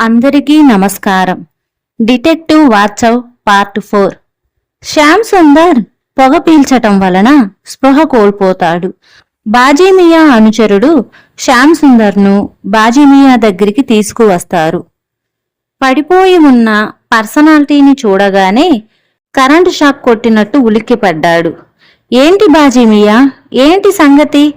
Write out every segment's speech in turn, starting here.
అందరికీ నమస్కారం. Detective Vatsav part four. Shyam Sundar పొగ పీల్చటం వలన స్పృహ కోల్పోతాడు. బాజీమియా అనుచరుడు శ్యామ్ సుందర్ను బాజీమియా దగ్గరికి తీసుకువస్తారు. పడిపోయి ఉన్న పర్సనాలిటీని చూడగానే కరెంటు షాక్ కొట్టినట్టు ఉలిక్కిపడ్డాడు. ఏంటి బాజీమియా? ఏంటి సంగతి?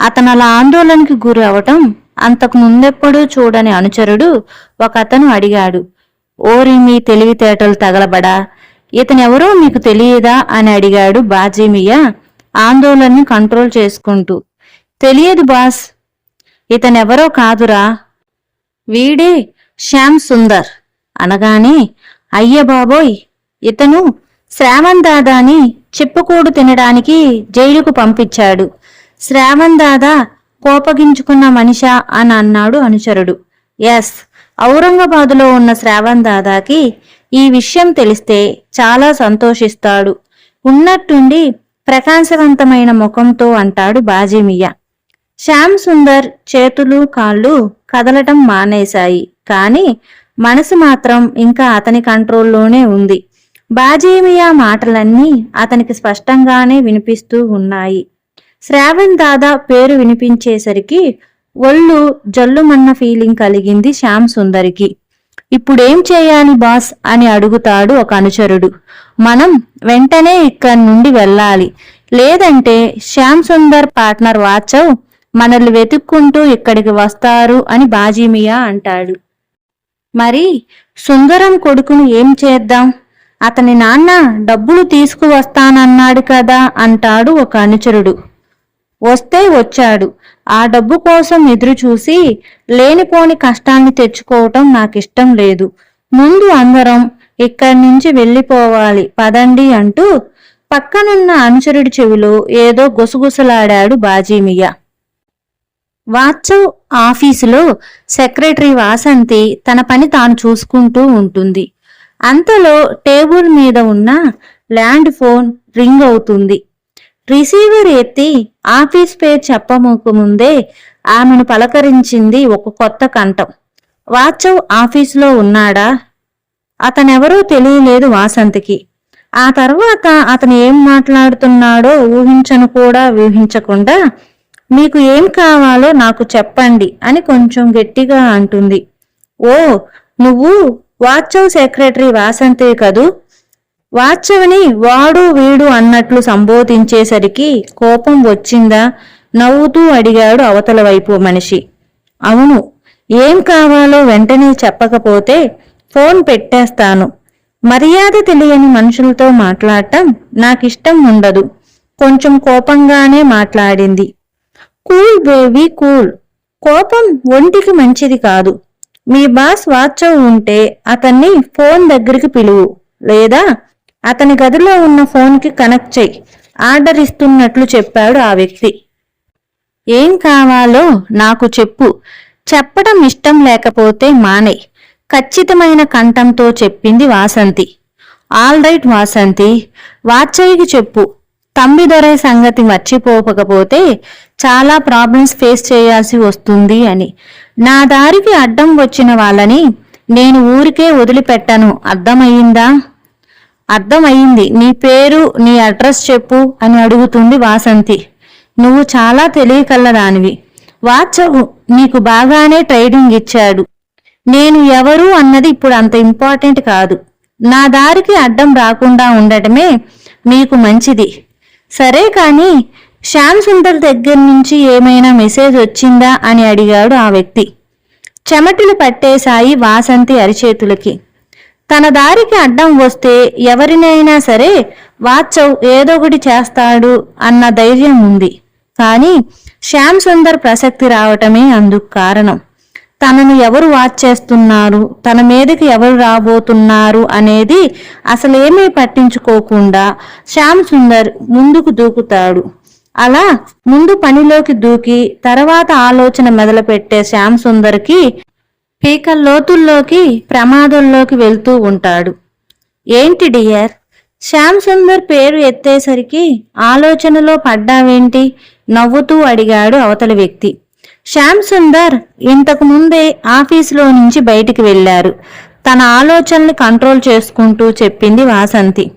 అతను అలా ఆందోళనకి గురి అవటం అంతకు ముందెప్పుడూ చూడని అనుచరుడు ఒకతను అడిగాడు ఓరి మీ తెలివితేటలు తగలబడా? ఇతనెవరో మీకు తెలియదా? అని అడిగాడు బాజీమియా ఆందోళనని కంట్రోల్ చేసుకుంటూ. తెలియదు బాస్ ఇతనెవరో కాదురా. వీడే శ్యామ్ సుందర్. అనగానే అయ్య బాబోయ్ ఇతను శ్రావణ్ దాదాని చెప్పుకోడు తినడానికి జైలుకు పంపించాడు. శ్రావణ్ దాదా కోపగించుకున్న మనిషా అని అన్నాడు అనుచరుడు. ఎస్ ఔరంగాబాదులో ఉన్న శ్రావణ్ దాదాకి ఈ విషయం తెలిస్తే చాలా సంతోషిస్తాడు. ఉన్నట్టుండి ప్రకాశవంతమైన ముఖంతో అంటాడు బాజీమియా. శ్యామ్ సుందర్ చేతులు కాళ్ళు కదలటం మానేశాయి. కాని మనసు మాత్రం ఇంకా అతని కంట్రోల్లోనే ఉంది. బాజీమియా మాటలన్నీ అతనికి స్పష్టంగానే వినిపిస్తూ ఉన్నాయి. శ్రావణ్ దాదా పేరు వినిపించేసరికి ఒళ్ళు జల్లుమన్న ఫీలింగ్ కలిగింది శ్యామ్ సుందరికి. ఇప్పుడేం చేయాలి బాస్ అని అడుగుతాడు ఒక అనుచరుడు. మనం వెంటనే ఇక్కడి నుండి వెళ్ళాలి. లేదంటే శ్యామ్ సుందర్ పార్ట్నర్ వాచవ్ మనల్ని వెతుక్కుంటూ ఇక్కడికి వస్తారు అని బాజీమియా అంటాడు. మరి సుందరం కొడుకును ఏం చేద్దాం? అతని నాన్న డబ్బులు తీసుకువస్తానన్నాడు కదా అంటాడు ఒక అనుచరుడు. వస్తే వచ్చాడు. ఆ డబ్బు కోసం ఎదురు చూసి లేనిపోని కష్టాన్ని తెచ్చుకోవటం నాకిష్టం లేదు. ముందు అందరం ఇక్కడి నుంచి వెళ్ళిపోవాలి పదండి అంటూ పక్కనున్న అనుచరుడి చెవిలో ఏదో గుసగుసలాడాడు బాజీమియ. వాత్సవ్ ఆఫీసులో సెక్రటరీ వాసంతి తన పని తాను చూసుకుంటూ ఉంటుంది. అంతలో టేబుల్ మీద ఉన్న ల్యాండ్ ఫోన్ రింగ్ అవుతుంది. రిసీవర్ ఎత్తి ఆఫీస్ పేరు చెప్పముకముందే ఆమెను పలకరించింది ఒక కొత్త కంఠం. వాచవ్ ఆఫీసులో ఉన్నాడా? అతనెవరో తెలియలేదు వాసంతికి. ఆ తర్వాత అతను ఏం మాట్లాడుతున్నాడో ఊహించను కూడా ఊహించకుండా మీకు ఏం కావాలో నాకు చెప్పండి అని కొంచెం గట్టిగా అంటుంది. ఓ నువ్వు వాచవ్ సెక్రటరీ వాసంతి కదూ? వాచవని వాడు వీడు అన్నట్లు సంబోధించేసరికి కోపం వచ్చిందా? నవ్వుతూ అడిగాడు అవతల వైపు మనిషి. అవును ఏం కావాలో వెంటనే చెప్పకపోతే ఫోన్ పెట్టేస్తాను. మర్యాద తెలియని మనుషులతో మాట్లాడటం నాకిష్టం ఉండదు. కొంచెం కోపంగానే మాట్లాడింది. Cool baby cool. కోపం ఒంటికి మంచిది కాదు. మీ బాస్ వాచవ్ ఉంటే అతన్ని ఫోన్ దగ్గరికి పిలువు లేదా అతని గదిలో ఉన్న ఫోన్కి కనెక్ట్ చెయ్యి ఆర్డర్ ఇస్తున్నట్లు చెప్పాడు ఆ వ్యక్తి. ఏం కావాలో నాకు చెప్పు. చెప్పడం ఇష్టం లేకపోతే మానే. ఖచ్చితమైన కంఠంతో చెప్పింది వాసంతి. ఆల్ రైట్ వాసంతి వాచయ్యకి చెప్పు. తంబిదొరే సంగతి మర్చిపోకపోతే చాలా ప్రాబ్లమ్స్ ఫేస్ చేయాల్సి వస్తుంది అని. నా దారికి అడ్డం వచ్చిన వాళ్ళని నేను ఊరికే వదిలిపెట్టను. అర్థమయ్యిందా? అర్థమయ్యింది. నీ పేరు నీ అడ్రస్ చెప్పు అని అడుగుతుంది వాసంతి. నువ్వు చాలా తెలియకల్లదానివి. వాచవు నీకు బాగానే ట్రైనింగ్ ఇచ్చాడు. నేను ఎవరు అన్నది ఇప్పుడు అంత ఇంపార్టెంట్ కాదు. నా దారికి అడ్డం రాకుండా ఉండటమే మీకు మంచిది. సరే కానీ శ్యామ్ సుందర్ దగ్గర నుంచి ఏమైనా మెసేజ్ వచ్చిందా అని అడిగాడు ఆ వ్యక్తి. చెమటలు పట్టేశాయి వాసంతి అరిచేతులకి. తన దారికి అడ్డం వస్తే ఎవరినైనా సరే వాచవ్ ఏదొకటి చేస్తాడు అన్న ధైర్యం ఉంది. కానీ శ్యామ్ సుందర్ ప్రసక్తి రావటమే అందుకు కారణం. తనను ఎవరు వాచ్ చేస్తున్నారు? తన మీదకి ఎవరు రాబోతున్నారు అనేది అసలేమీ పట్టించుకోకుండా శ్యామ్ సుందర్ ముందుకు దూకుతాడు. అలా ముందు పనిలోకి దూకి తర్వాత ఆలోచన మొదలుపెట్టే శ్యామ్ సుందర్కి పీక లోతుల్లోకి ప్రమాదంలోకి వెళ్తూ ఉంటాడు. ఏంటి డియర్? శ్యామ్ సుందర్ పేరు ఎత్తేసరికి ఆలోచనలో పడ్డావేంటి? నవ్వుతూ అడిగాడు అవతలి వ్యక్తి. శ్యామ్ సుందర్ ఇంతకు ముందే ఆఫీసులో నుంచి బయటికి వెళ్ళారు తన ఆలోచనని కంట్రోల్ చేసుకుంటూ చెప్పింది వాసంతి.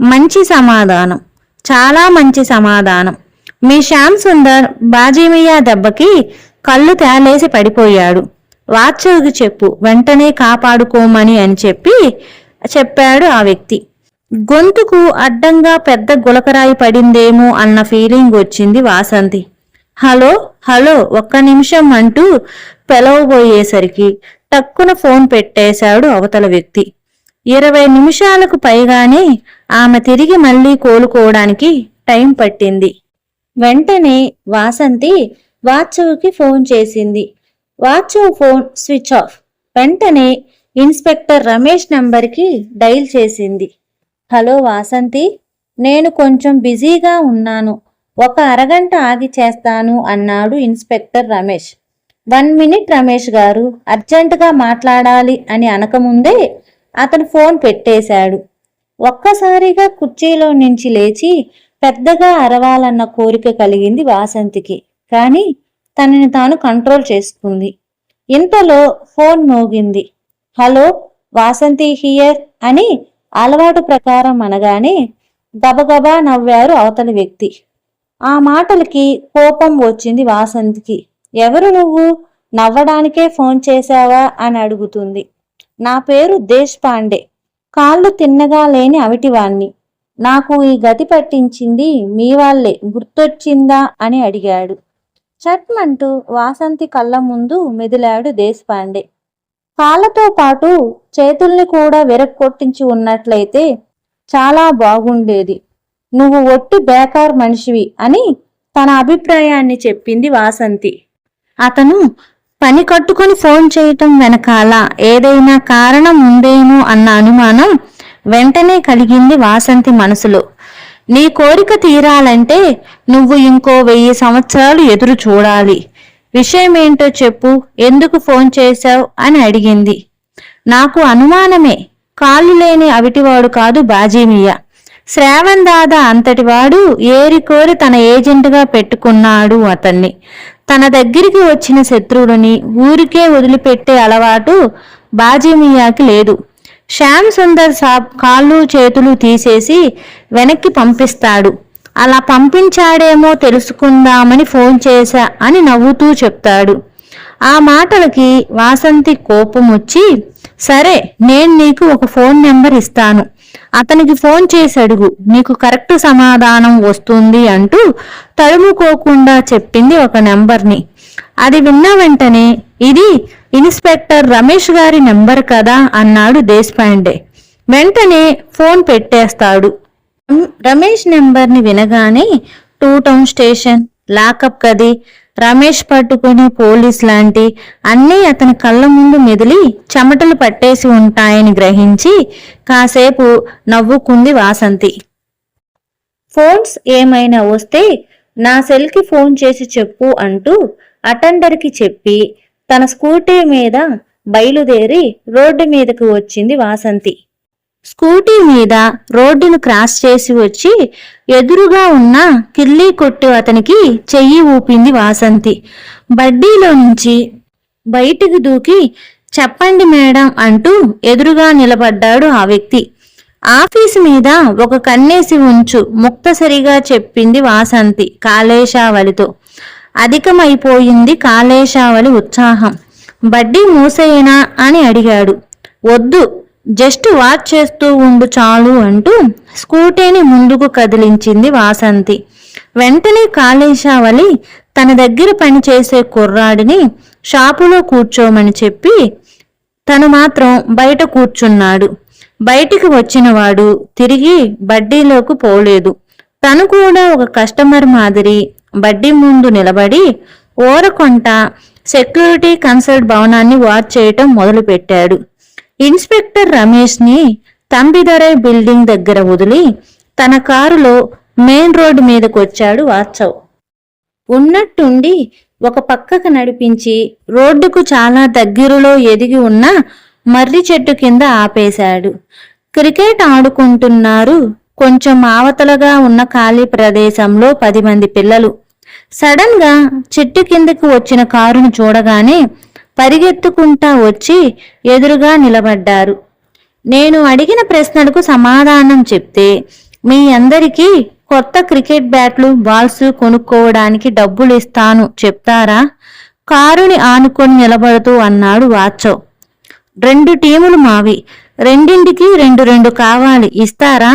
మంచి సమాధానం. చాలా మంచి సమాధానం. మీ శ్యామ్ సుందర్ బాజీమియా దెబ్బకి కళ్ళు తేలేసి పడిపోయాడు. వాత్సవికి చెప్పు వెంటనే కాపాడుకోమని అని చెప్పి చెప్పాడు ఆ వ్యక్తి. గొంతుకు అడ్డంగా పెద్ద గులకరాయి పడిందేమో అన్న ఫీలింగ్ వచ్చింది వాసంతి. హలో హలో ఒక్క నిమిషం అంటూ పిలవబోయేసరికి టక్కున ఫోన్ పెట్టేశాడు అవతల వ్యక్తి. ఇరవై నిమిషాలకు పైగానే ఆమె తిరిగి మళ్ళీ కోలుకోవడానికి టైం పట్టింది. వెంటనే వాసంతి వాత్సవ్కి ఫోన్ చేసింది. వాచ్ ఫోన్ స్విచ్ ఆఫ్ వెంటనే ఇన్స్పెక్టర్ రమేష్ నంబర్కి డైల్ చేసింది. హలో వాసంతి నేను కొంచెం బిజీగా ఉన్నాను. ఒక అరగంట ఆగి చేస్తాను అన్నాడు inspector Ramesh. One minute Ramesh garu అర్జెంటుగా మాట్లాడాలి అని అనకముందే అతను ఫోన్ పెట్టేశాడు. ఒక్కసారిగా కుర్చీలో నుంచి లేచి పెద్దగా అరవాలన్న కోరిక కలిగింది వాసంతికి. కానీ తనని తాను కంట్రోల్ చేసుకుంది. ఇంతలో ఫోన్ మోగింది. హలో వాసంతి హియర్ అని అలవాటు ప్రకారం అనగానే గబగబా నవ్వారు అవతలి వ్యక్తి. ఆ మాటలకి కోపం వచ్చింది వాసంతికి. ఎవరు నువ్వు? నవ్వడానికే ఫోన్ చేశావా? అని అడుగుతుంది. నా పేరు దేశ్ పాండే. కాళ్ళు తిన్నగా లేని అవిటివాణ్ణి. నాకు ఈ గతి పట్టించింది మీ వాళ్ళే. గుర్తొచ్చిందా? అని అడిగాడు. చట్మంటూ వాసంతి కళ్ళ ముందు మెదిలాడు దేశపాండే. కాళ్ళతో పాటు చేతుల్ని కూడా విరక్కొట్టించి ఉన్నట్లయితే చాలా బాగుండేది. నువ్వు ఒట్టి బేకార్ మనిషివి అని తన అభిప్రాయాన్ని చెప్పింది వాసంతి. అతను పని కట్టుకుని ఫోన్ చేయటం వెనకాల ఏదైనా కారణం ఉందేమో అన్న అనుమానం వెంటనే కలిగింది వాసంతి మనసులో. నీ కోరిక తీరాలంటే నువ్వు ఇంకో వెయ్యి సంవత్సరాలు ఎదురు చూడాలి. విషయం ఏంటో చెప్పు ఎందుకు ఫోన్ చేశావు అని అడిగింది. నాకు అనుమానమే కాళ్ళు లేని అవిటివాడు కాదు బాజీమియా. శ్రావణ్ దాదా అంతటివాడు ఏరికోరి తన ఏజెంట్గా పెట్టుకున్నాడు అతన్ని. తన దగ్గరికి వచ్చిన శత్రువులని ఊరికే వదిలిపెట్టే అలవాటు బాజీమియాకి లేదు. శ్యామ్ సుందర్ సాబ్ కాళ్ళు చేతులు తీసేసి వెనక్కి పంపిస్తాడు. అలా పంపించాడేమో తెలుసుకుందామని ఫోన్ చేశా అని నవ్వుతూ చెప్తాడు. ఆ మాటలకి వాసంతి కోపం వచ్చి సరే నేను నీకు ఒక ఫోన్ నెంబర్ ఇస్తాను. అతనికి ఫోన్ చేసి అడుగు నీకు కరెక్ట్ సమాధానం వస్తుంది అంటూ తడుముకోకుండా చెప్పింది ఒక నెంబర్ని. అది విన్న వెంటనే ఇది ఇన్స్పెక్టర్ రమేష్ గారి నెంబర్ కదా అన్నాడు దేశపాండే. వెంటనే ఫోన్ పెట్టేస్తాడు. రమేష్ నెంబర్ని వినగానే టూ టౌన్ స్టేషన్ లాకప్ గది రమేష్ పట్టుకుని పోలీస్ లాంటి అన్నీ అతని కళ్ళ ముందు మెదిలి చెమటలు పట్టేసి ఉంటాయని గ్రహించి కాసేపు నవ్వుకుంది వాసంతి. ఫోన్స్ ఏమైనా వస్తే నా సెల్కి ఫోన్ చేసి చెప్పు అంటూ అటెండర్కి చెప్పి తన స్కూటీ మీద బయలుదేరి రోడ్డు మీదకు వచ్చింది వాసంతి. స్కూటీ మీద రోడ్డును క్రాస్ చేసి వచ్చి ఎదురుగా ఉన్న కిర్లీ కొట్టు అతనికి చెయ్యి ఊపింది వాసంతి. బడ్డీలో నుంచి బయటికి దూకి చెప్పండి మేడం అంటూ ఎదురుగా నిలబడ్డాడు ఆ వ్యక్తి. ఆఫీసు మీద ఒక కన్నేసి ఉంచు ముక్తసరిగా చెప్పింది వాసంతి కాళేశావలితో అధికమైపోయింది కాళేశావలి ఉత్సాహం. బడ్డీ మూసేయనా అని అడిగాడు. వద్దు జస్ట్ వాచ్ చేస్తూ ఉండు చాలు అంటూ స్కూటీని ముందుకు కదిలించింది వాసంతి. వెంటనే కాళేశావలి తన దగ్గర పనిచేసే కుర్రాడిని షాపులో కూర్చోమని చెప్పి తను మాత్రం బయట కూర్చున్నాడు. బయటికి వచ్చినవాడు తిరిగి బడ్డీలోకి పోలేదు. తను కూడా ఒక కస్టమర్ మాదిరి బడ్డీ ముందు నిలబడి ఓరకొంట సెక్యూరిటీ కన్సల్ట్ భవనాన్ని వాచ్ చేయటం మొదలుపెట్టాడు. ఇన్స్పెక్టర్ రమేష్ని తంబిదరై బిల్డింగ్ దగ్గర వదిలి తన కారులో మెయిన్ రోడ్డు మీదకొచ్చాడు వాత్సవ్. ఉన్నట్టుండి ఒక పక్కకు నడిపించి రోడ్డుకు చాలా దగ్గరలో ఎదిగి ఉన్న మర్రి చెట్టు కింద ఆపేశాడు. క్రికెట్ ఆడుకుంటున్నారు కొంచెం ఆవతలగా ఉన్న ఖాళీ ప్రదేశంలో పది మంది పిల్లలు. సడన్గా చెట్టు కిందకు వచ్చిన కారును చూడగానే పరిగెత్తుకుంటా వచ్చి ఎదురుగా నిలబడ్డారు. నేను అడిగిన ప్రశ్నలకు సమాధానం చెప్తే మీ అందరికీ కొత్త క్రికెట్ బ్యాట్లు బాల్స్ కొనుక్కోవడానికి డబ్బులు ఇస్తాను చెప్తారా? కారుని ఆనుకొని నిలబడుతూ అన్నాడు వాచో. రెండు టీములు మావి. రెండింటికి రెండు రెండు కావాలి. ఇస్తారా?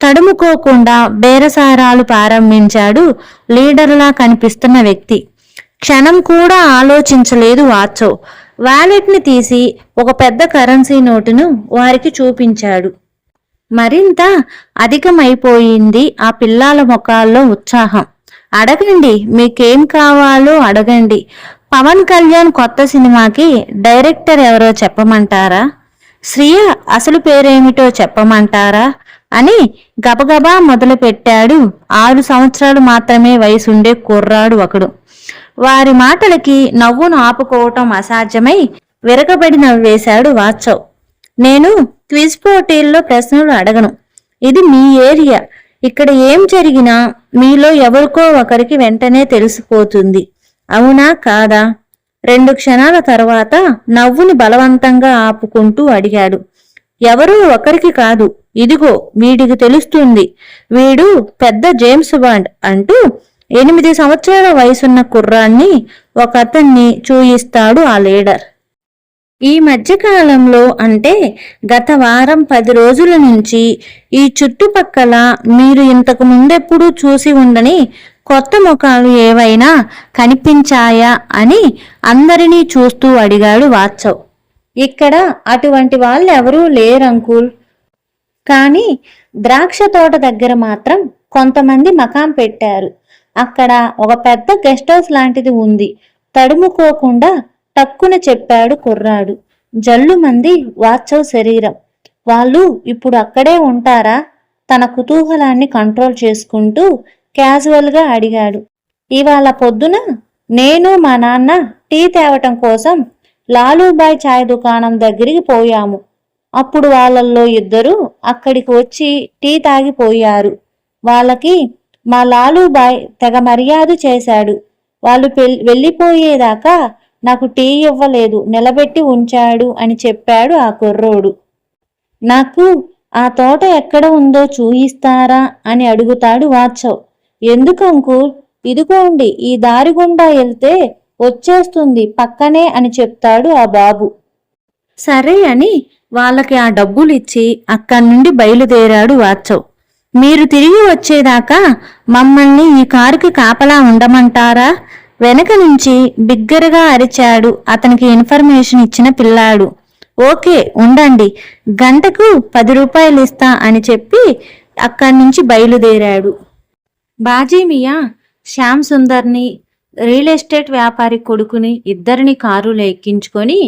తడుముకోకుండా బేరసారాలు ప్రారంభించాడు లీడర్లా కనిపిస్తున్న వ్యక్తి. క్షణం కూడా ఆలోచించలేదు వాచో వాలెట్ని తీసి ఒక పెద్ద కరెన్సీ నోటును వారికి చూపించాడు. మరింత అధికమైపోయింది ఆ పిల్లల ముఖాల్లో ఉత్సాహం. అడగండి మీకేం కావాలో అడగండి. పవన్ కళ్యాణ్ కొత్త సినిమాకి డైరెక్టర్ ఎవరో చెప్పమంటారా? శ్రియ అసలు పేరేమిటో చెప్పమంటారా? అని గబగబా మొదలుపెట్టాడు. ఆరు సంవత్సరాలు మాత్రమే వయసుండే కుర్రాడు ఒకడు. వారి మాటలకి నవ్వును ఆపుకోవటం అసాధ్యమై విరగబడి నవ్వేశాడు వాత్సవ్. నేను క్విజ్ పోటీల్లో ప్రశ్నలు అడగను. ఇది మీ ఏరియా. ఇక్కడ ఏం జరిగినా మీలో ఎవరికో ఒకరికి వెంటనే తెలిసిపోతుంది. అవునా కాదా? రెండు క్షణాల తర్వాత నవ్వుని బలవంతంగా ఆపుకుంటూ అడిగాడు. ఎవరూ ఒకరికి కాదు. ఇదిగో వీడికి తెలుస్తుంది. వీడు పెద్ద జేమ్స్ బాండ్ అంటూ ఎనిమిది సంవత్సరాల వయసున్న కుర్రాన్ని ఒకతన్ని చూయిస్తాడు ఆ లీడర్. ఈ మధ్యకాలంలో అంటే గత వారం పది రోజుల నుంచి ఈ చుట్టుపక్కల మీరు ఇంతకు ముందెప్పుడూ చూసి ఉండని కొత్త ముఖాలు ఏవైనా కనిపించాయా అని అందరినీ చూస్తూ అడిగాడు వాత్సవ్. ఇక్కడ అటువంటి వాళ్ళు ఎవరూ లేరంకుల్ కానీ ద్రాక్ష తోట దగ్గర మాత్రం కొంతమంది మకాం పెట్టారు. అక్కడ ఒక పెద్ద గెస్ట్ హౌస్ లాంటిది ఉంది. తడుముకోకుండా టక్కున చెప్పాడు కుర్రాడు. జల్లు మంది వాచవ్ శరీరం. వాళ్ళు ఇప్పుడు అక్కడే ఉంటారా? తన కుతూహలాన్ని కంట్రోల్ చేసుకుంటూ క్యాజువల్గా అడిగాడు. ఇవాళ పొద్దున నేను మా నాన్న టీ తేవటం కోసం లాలూబాయ్ చాయ్ దుకాణం దగ్గరికి పోయాము. అప్పుడు వాళ్ళల్లో ఇద్దరు అక్కడికి వచ్చి టీ తాగిపోయారు. వాళ్ళకి మా లాలూబాయ్ తెగ మర్యాద చేశాడు. వాళ్ళు పెల్- వెళ్ళిపోయేదాకా నాకు టీ ఇవ్వలేదు నిలబెట్టి ఉంచాడు అని చెప్పాడు ఆ కుర్రోడు. నాకు ఆ తోట ఎక్కడ ఉందో చూయిస్తారా అని అడుగుతాడు వాత్సవ్. ఎందుకు అంకుల్? ఇదిగోండి ఈ దారి గుండా వెళ్తే వచ్చేస్తుంది పక్కనే అని చెప్తాడు ఆ బాబు. సరే అని వాళ్ళకి ఆ డబ్బులు ఇచ్చి అక్కడి నుండి బయలుదేరాడు వాత్సవ్. మీరు తిరిగి వచ్చేదాకా మమ్మల్ని ఈ కారుకి కాపలా ఉండమంటారా? వెనక నుంచి బిగ్గరగా అరిచాడు అతనికి ఇన్ఫర్మేషన్ ఇచ్చిన పిల్లాడు. ఓకే ఉండండి. గంటకు పది రూపాయలు ఇస్తా అని చెప్పి అక్కడి నుంచి బయలుదేరాడు. బాజీ మియా శ్యామ్ సుందర్ని రియల్ ఎస్టేట్ వ్యాపారి కొడుకుని ఇద్దరిని కారులో ఎక్కించుకొని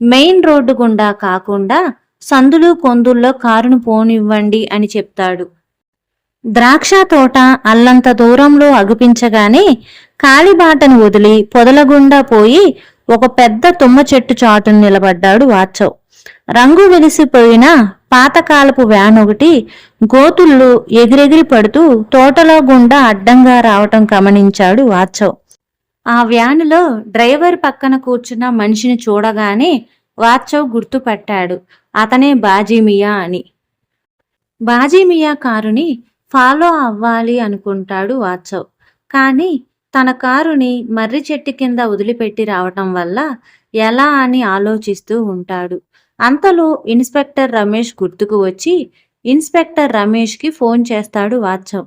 మెయిన్ రోడ్డు గుండా కాకుండా సందులు కొందుల్లో కారును పోనివ్వండి అని చెప్తాడు. ద్రాక్ష తోట అల్లంత దూరంలో అగుపించగానే కాలిబాటను వదిలి పొదలగుండా పోయి ఒక పెద్ద తుమ్మ చెట్టు చాటును నిలబడ్డాడు వాచవ్ రంగు వెలిసిపోయిన పాతకాలపు వ్యాన్ ఒకటి గోతుళ్ళు ఎగిరెగిరి పడుతూ తోటలో గుండా అడ్డంగా రావటం గమనించాడు వాచవ్ ఆ వ్యానులో డ్రైవర్ పక్కన కూర్చున్న మనిషిని చూడగానే వాచవ్ గుర్తుపట్టాడు. అతనే బాజీమియా అని. బాజీమియా కారుని ఫాలో అవ్వాలి అనుకుంటాడు వాత్సవ్. కానీ తన కారుని మర్రి చెట్టు కింద వదిలిపెట్టి రావటం వల్ల ఎలా అని ఆలోచిస్తూ ఉంటాడు. అంతలో ఇన్స్పెక్టర్ రమేష్ గుర్తుకు వచ్చి ఇన్స్పెక్టర్ రమేష్కి ఫోన్ చేస్తాడు వాత్సవ్.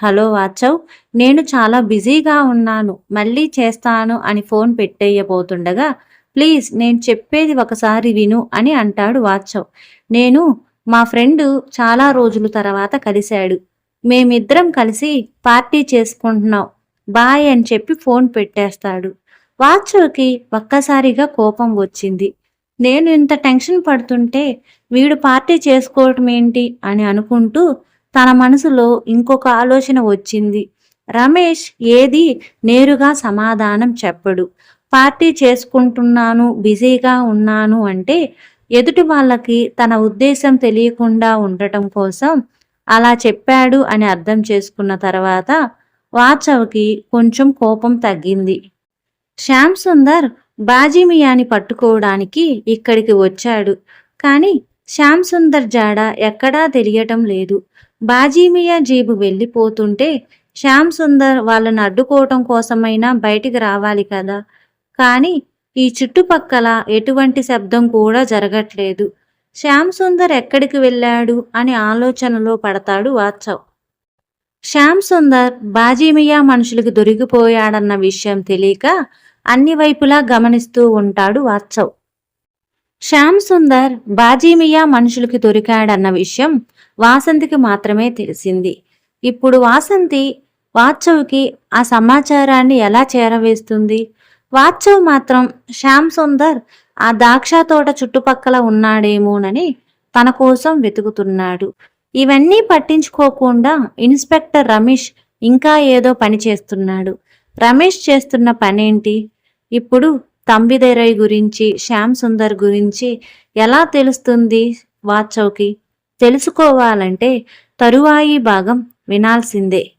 హలో వాచవ్ నేను చాలా బిజీగా ఉన్నాను మళ్ళీ చేస్తాను అని ఫోన్ పెట్టేయబోతుండగా ప్లీజ్ నేను చెప్పేది ఒకసారి విను అని అంటాడు వాచవ్. నేను మా ఫ్రెండ్ చాలా రోజుల తర్వాత కలిశాడు. మేమిద్దరం కలిసి పార్టీ చేసుకుంటున్నాం. బాయ్ అని చెప్పి ఫోన్ పెట్టేస్తాడు. వాచవ్కి ఒక్కసారిగా కోపం వచ్చింది. నేను ఇంత టెన్షన్ పడుతుంటే వీడు పార్టీ చేసుకోవటం ఏంటి? అని అనుకుంటూ తన మనసులో ఇంకొక ఆలోచన వచ్చింది. రమేష్ ఏది నేరుగా సమాధానం చెప్పడు. పార్టీ చేసుకుంటున్నాను బిజీగా ఉన్నాను అంటే ఎదుటి వాళ్ళకి తన ఉద్దేశం తెలియకుండా ఉండటం కోసం అలా చెప్పాడు అని అర్థం చేసుకున్న తర్వాత వాచవ్కి కొంచెం కోపం తగ్గింది. శ్యామ్ సుందర్ బాజీమియాని పట్టుకోవడానికి ఇక్కడికి వచ్చాడు. కానీ శ్యామ్ సుందర్ జాడ ఎక్కడా తెలియటం లేదు. బాజీమియా జీబు వెళ్ళిపోతుంటే శ్యామ్ సుందర్ వాళ్ళను అడ్డుకోవటం కోసమైనా బయటికి రావాలి కదా. కానీ ఈ చుట్టుపక్కల ఎటువంటి శబ్దం కూడా జరగట్లేదు. శ్యామ్ సుందర్ ఎక్కడికి వెళ్ళాడు అని ఆలోచనలో పడతాడు వాత్సవ్. శ్యామ్ సుందర్ బాజీమియా మనుషులకు దొరికిపోయాడన్న విషయం తెలియక అన్ని వైపులా గమనిస్తూ ఉంటాడు వాత్సవ్. శ్యామ్ సుందర్ బాజీమియా మనుషులకి దొరికాడన్న విషయం వాసంతికి మాత్రమే తెలిసింది. ఇప్పుడు వాసంతి వాత్సవ్కి ఆ సమాచారాన్ని ఎలా చేరవేస్తుంది? వాత్సవ్ మాత్రం శ్యామ్ సుందర్ ఆ ద్రాక్ష తోట చుట్టుపక్కల ఉన్నాడేమోనని తన కోసం వెతుకుతున్నాడు. ఇవన్నీ పట్టించుకోకుండా ఇన్స్పెక్టర్ రమేష్ ఇంకా ఏదో పని చేస్తున్నాడు. రమేష్ చేస్తున్న పనేంటి? ఇప్పుడు తంబిదేరై గురించి శ్యామ్ సుందర్ గురించి ఎలా తెలుస్తుంది వాచౌకి? తెలుసుకోవాలంటే తరువాయి భాగం వినాల్సిందే.